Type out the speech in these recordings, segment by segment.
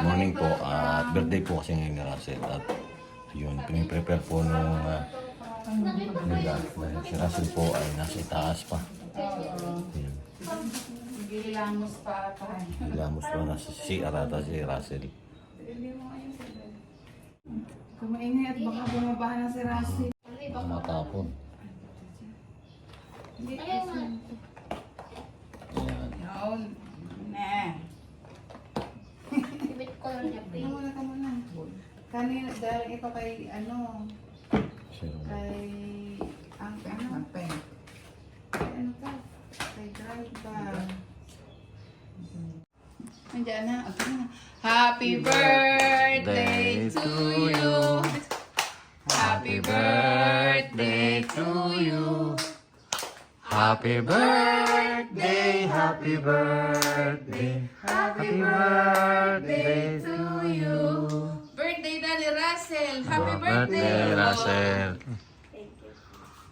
good morning po. At birthday po kasi ngayon ni Russell. At yun, piniprepare po nung uh, nila. Dahil si Russell po ay nasa itaas pa. Yun. Gilamos pa pa. Ilamos po nasa CR ata si Russell. Kumaingay at baka bumabahan na si Rasi. Matapon. Hindi. Ayan. Yun. Na. Ibit ko lang niya, Ka muna, ka muna. Kanina, dahil ito kay, ano, kay, ang, ano, kay, ano ka, kay Grandpa. Nandiyan na, okay na. Happy birthday to you. Happy birthday to you. Happy birthday, happy birthday, Happy birthday to you. Birthday Russell. Happy birthday. Russell.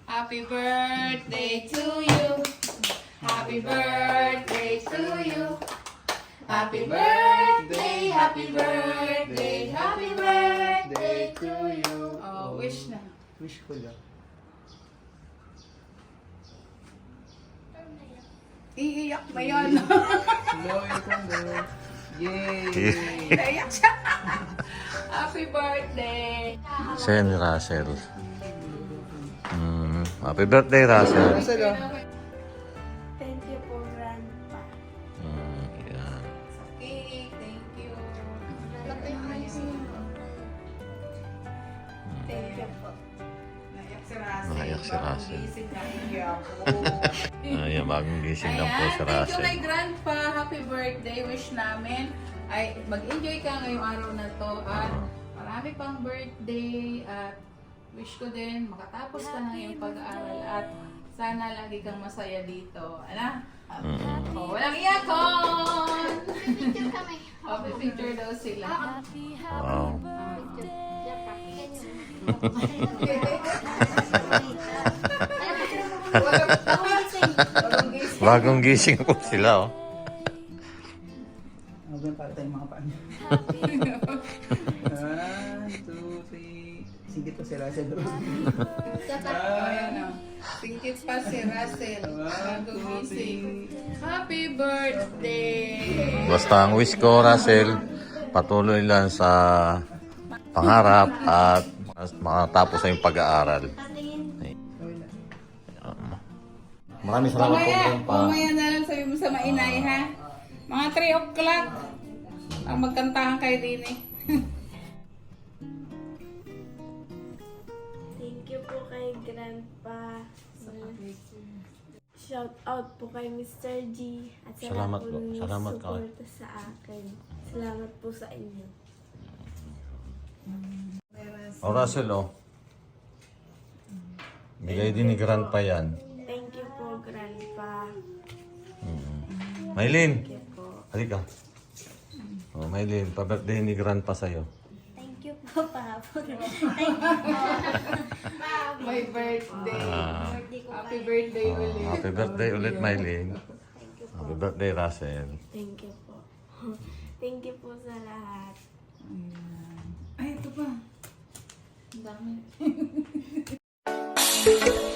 Happy birthday to you. Happy birthday to you. Happy birthday, happy birthday, happy birthday to you. Oh, wish na. Wish ko lang. Iiyak ba yun? Hello, Alexander. Yay! Siya. happy birthday. Ni Russell. Mm, happy birthday, Russell. Russell, oh. Si Bagong Russell. Ayan, bagong gising lang po si Ayan, thank you Russell. kay Grandpa. Happy birthday. Wish namin ay mag-enjoy ka ngayong araw na to at marami pang birthday at wish ko din makatapos ka ng iyong pag-aaral at sana lagi kang masaya dito. Ano? Mm. Oh, walang iyakon! Picture kami. Happy picture daw sila. Wow. Bagong gising po sila, oh. Ano ba yung para tayong mga paan? One, two, three. Singkit ko si Russell. Ayan o. Singkit pa si Russell. Bagong gising. Happy birthday! Basta ang wish ko, Russell, patuloy lang sa pangarap at makatapos sa iyong pag-aaral. Maraming salamat po, Mamaya, Grandpa. mamaya na lang sabi mo sa mainay ha. Mga 3 o'clock. Ang magkantahan kayo din eh. Thank you po kay Grandpa. Shout out po kay Mr. G. At sa Salamat lahat po. ng Salamat ka. suporta sa akin. Salamat po sa inyo. O, Russell, oh. Bigay din ni Grandpa yan. Grandpa. Mm. Maylin, Thank you po. halika. Oh, Maylin, pa-birthday ni Grandpa sa'yo. Thank you po, Papa. Thank you po. My birthday. Ah. Birthday ko Happy pa. birthday Oh, ulit. happy birthday ulit, Maylin. Thank you po. Happy birthday, Russell. Thank you po. Thank you po sa lahat. Ay, ito pa. Ang dami.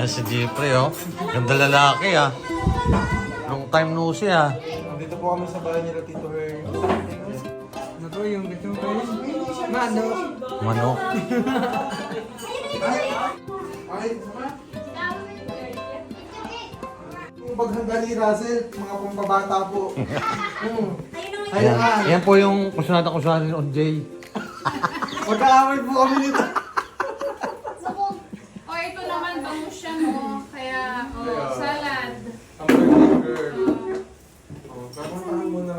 Ayan si Jeffrey, oh. Ganda lalaki, ah. Long time no see, ah. Dito po kami sa bahay nila, Tito Her. Ano to yung gusto kayo? Mano. Manok. Ay, sama. Yung paghanda ni Russell, mga pambabata po. Hmm. Ayan, ayan po yung kusunatan kusunatan on Jay. Magkaaway po kami nito. Oh, ito naman bangus siya mo. Kaya, oh, salad. Ang birthday girl.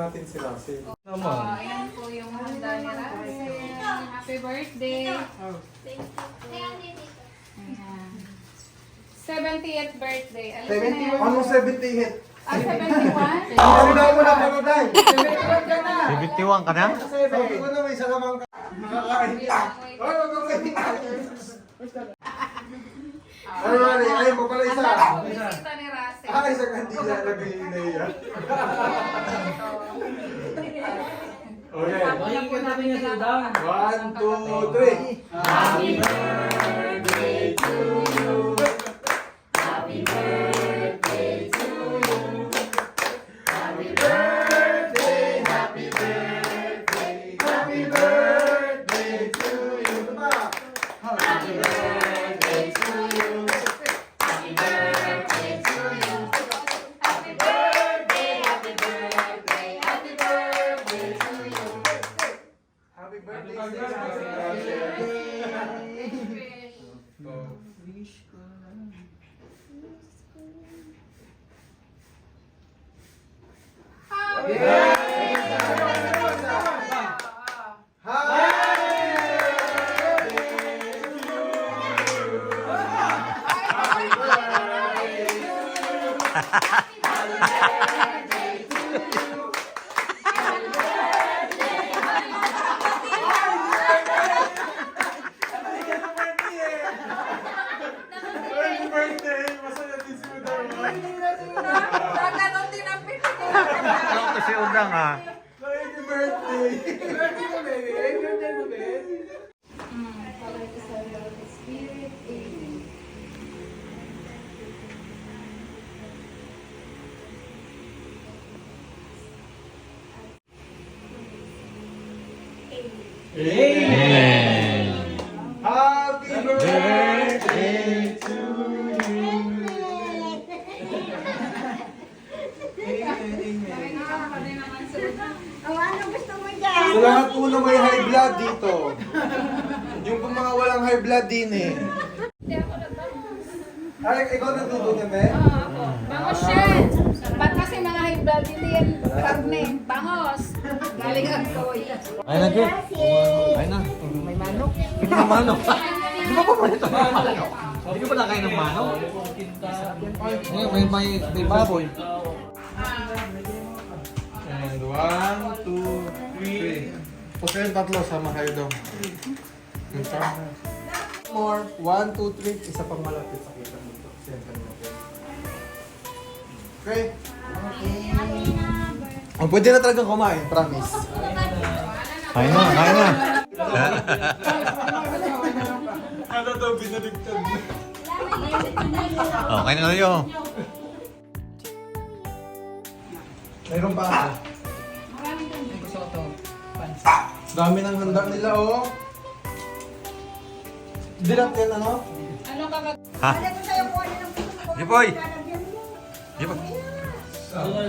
natin si Russell. Oh, ayan po yung handa ni Russell. Happy birthday. Thank you po. Ayan. 70th birthday. Alam mo na 70? yan. Anong 70 hit? Ah, 71? Ano daw mo na pala tayo? 71 ka na? Sabi ko na may salamang ka. Nakakain ka. Oh, wag kang pwede. Ay, Mari, ayaw mo pala isa. Bisita ni Russell. Ay, sa kandila, lagay yun na yan. Okay. Po namin nila. One, two, three. Happy Happy birthday! Masaya din si ang pinito. Ano kasi udang ha? Happy birthday! Sa lahat po na may high blood dito. Yung po mga walang high blood din eh. Ay, ikaw nagtutunan eh? Oo, ako. Bangos yan. Ba't kasi mga high blood hindi yan karne? Bangos. Galing ang toy. Ay na, Kit. Ay na. May manok. May manok. Di ba pa pala ito? Hindi ka pala kain ng manok? May, may, may, may baboy. And one, two, three. Huwag kayong tatlo, sama kayo daw. Tama. More. One, two, three. Isa pang malapit sa kita dito. Center natin. Okay? Oh, pwede na talagang kumain, promise. Kain na, kain na. Ano daw, binaligtad na. Oh, kain na kayo. Mayroon pa ako. Dami ng handa nila, oh. Dilat yan, ano? Ano ka ba? Ha? Jipoy! Jipoy! Uwi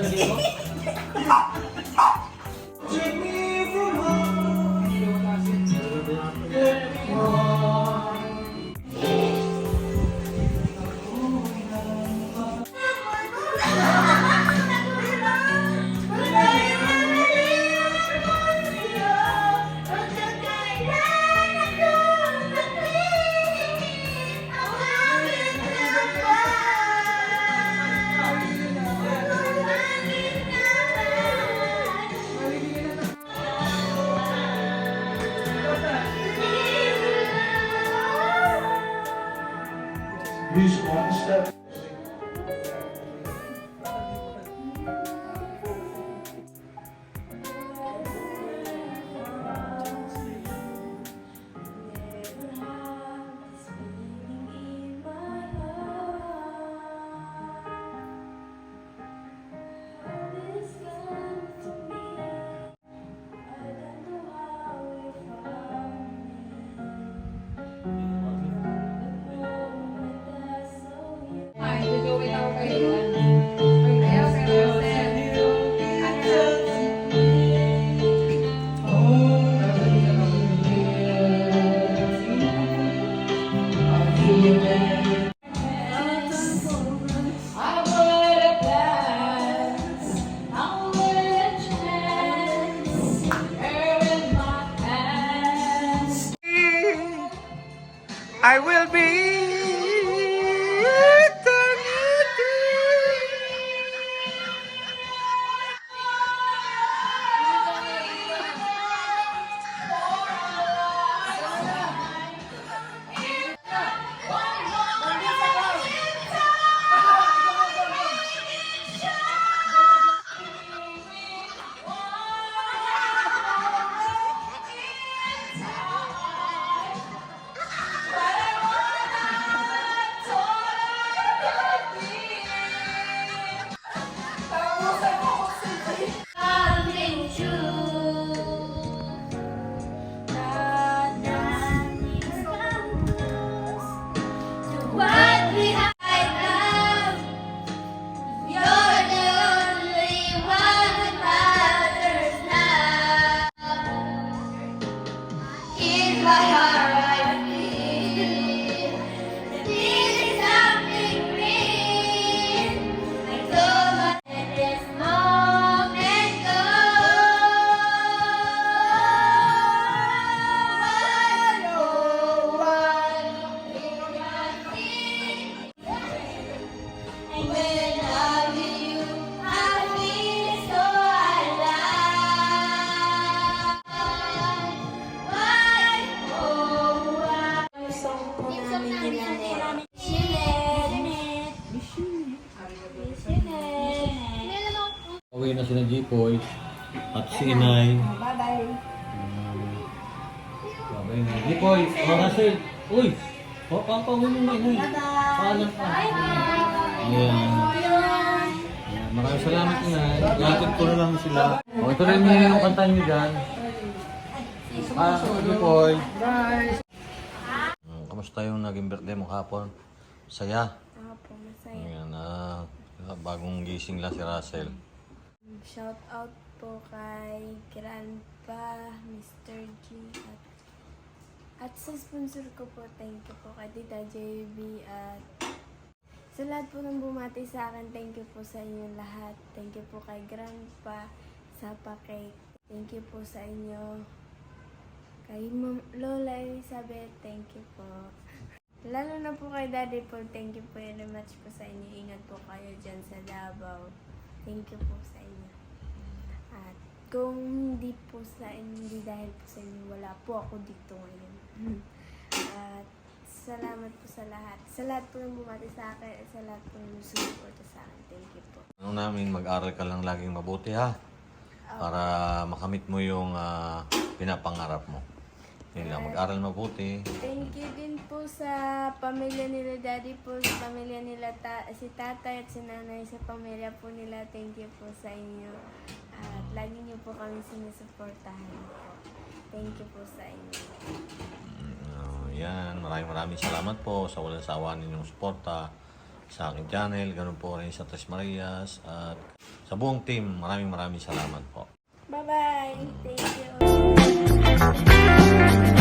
加油 si Inay. Bye-bye. Babay na. Jipoy, oh Russell. Uy! Oh, papawin mo na Inay. Paalam ka. Ayan. Maraming salamat Inay. Ihatid ko na lang sila. O, ito rin yung kanta niyo dyan. Ah, Jipoy. Bye! Kamusta yung naging birthday mo kahapon? Saya? Po, masaya. Ayan, ah, bagong gising lang si Russell. Shout out po kay Grandpa, Mr. G, at at sa sponsor ko po, thank you po kay Tita JB at sa lahat po ng bumati sa akin, thank you po sa inyo lahat. Thank you po kay Grandpa sa pa-cake. Thank you po sa inyo. Kay Ma'am Lola Elizabeth, thank you po. Lalo na po kay Daddy Paul, thank you po very much po sa inyo. Ingat po kayo dyan sa Davao. Thank you po sa kung hindi po sa hindi dahil po sa inyo, wala po ako dito ngayon. At salamat po sa lahat. Sa lahat po ng bumati sa akin at sa lahat po ng sumuporta sa akin. Thank you po. Ano namin, mag-aral ka lang laging mabuti ha. Para makamit mo yung ah, pinapangarap mo. Lang, mag-aral mabuti. Thank you din po sa pamilya nila Daddy po, sa pamilya nila ta- si tatay at si nanay, sa pamilya po nila. Thank you po sa inyo. At lagi niyo po kami sinusuportahan po. Thank you po sa inyo. Uh, yan, maraming maraming salamat po sa walang sawa ninyong suporta sa aking channel. Ganun po rin sa Tres Marias. At sa buong team, maraming maraming salamat po. Bye-bye! Thank you! Thank you.